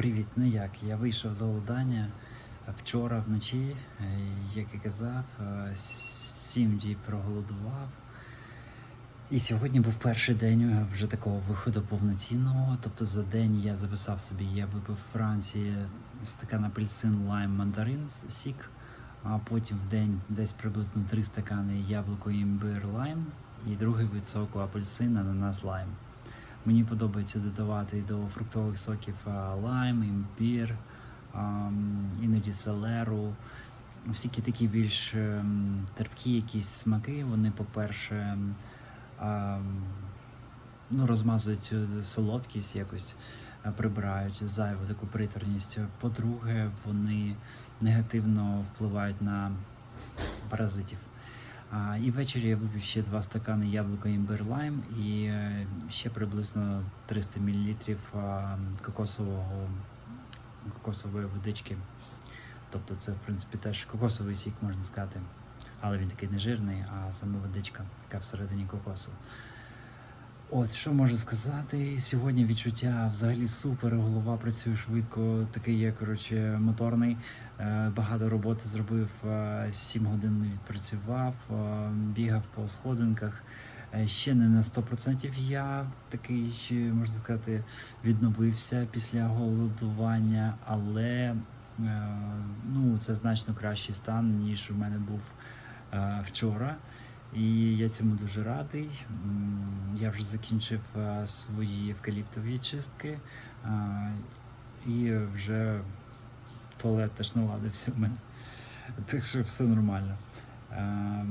Привіт, ну як? Я вийшов з голодання вчора вночі, е, як і казав, е, сім діб проголодував. І сьогодні був перший день е, вже такого виходу повноцінного. Тобто за день я записав собі, я випив в Франції стакан апельсин, лайм, мандарин, сік, а потім в день десь приблизно три стакани яблуко, імбир, лайм, і другий від соку апельсин, ананас, лайм. Мені подобається додавати до фруктових соків лайм, імбір, іноді селеру. Всякі такі більш ем, терпкі якісь смаки, вони, по-перше, ем, ну, розмазують цю солодкість якось, е, прибирають зайву таку приторність. По-друге, вони негативно впливають на паразитів. І ввечері я випив ще два стакани яблука імбир лайм і е, ще приблизно 300 мл кокосового, кокосової водички. Тобто це, в принципі, теж кокосовий сік, можна сказати. Але він такий не жирний, а саме водичка, яка всередині кокосу. От, що можу сказати? Сьогодні відчуття взагалі супер, голова працює швидко, такий є, коротше, моторний. Е, Багато роботи зробив, 7 годин не відпрацював, е, бігав по сходинках. Е, Ще не на 100% я такий, можна сказати, відновився після голодування, але е, ну, це значно кращий стан, ніж у мене був е, вчора. І я цьому дуже радий. Я вже закінчив е, свої евкаліптові чистки е, і вже туалет теж наладився в мене. Так що все нормально. Е,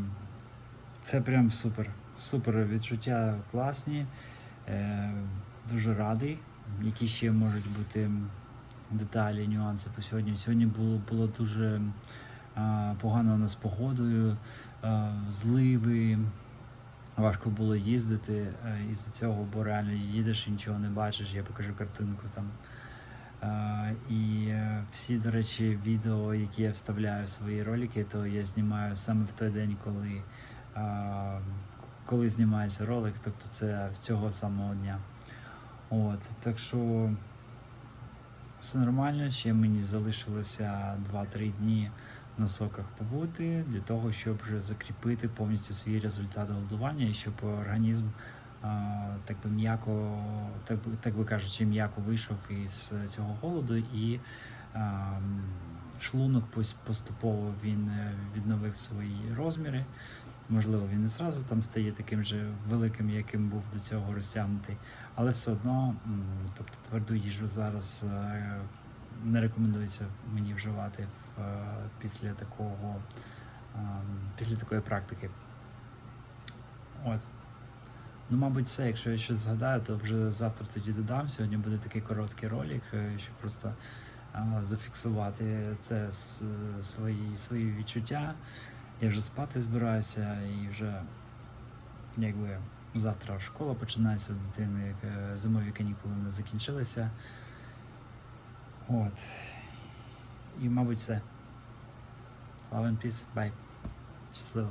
Це прям супер. Супер відчуття класні. Дуже радий. Які ще можуть бути деталі, нюанси по сьогодні. Сьогодні було, було дуже погано у нас з погодою, зливи. Важко було їздити е, із цього, бо реально їдеш і нічого не бачиш. Я покажу картинку там. І е, всі, до речі, відео, які я вставляю в свої ролики, то я знімаю саме в той день, коли, коли знімається ролик, тобто це цього самого дня. От, так що все нормально, ще мені залишилося 2-3 дні на соках побути для того, щоб вже закріпити повністю свій результат голодування і щоб організм так би м'яко, так би, так би кажучи, м'яко вийшов із цього голоду і шлунок поступово він е, відновив свої розміри. Можливо, він не зразу там стає таким же великим, яким був до цього розтягнутий, але все одно, тобто тверду їжу зараз е, не рекомендується мені вживати в, е, після такого ем, після такої практики. От. Ну, мабуть, все. Якщо я щось згадаю, то вже завтра тоді додам. Сьогодні буде такий короткий ролик, е, щоб просто е, зафіксувати це свої, свої відчуття. Я вже спати збираюся і вже якби завтра школа починається у дитини, е, зимові канікули не закінчилися. От. І, мабуть, все. Love and peace. Bye. Щасливо.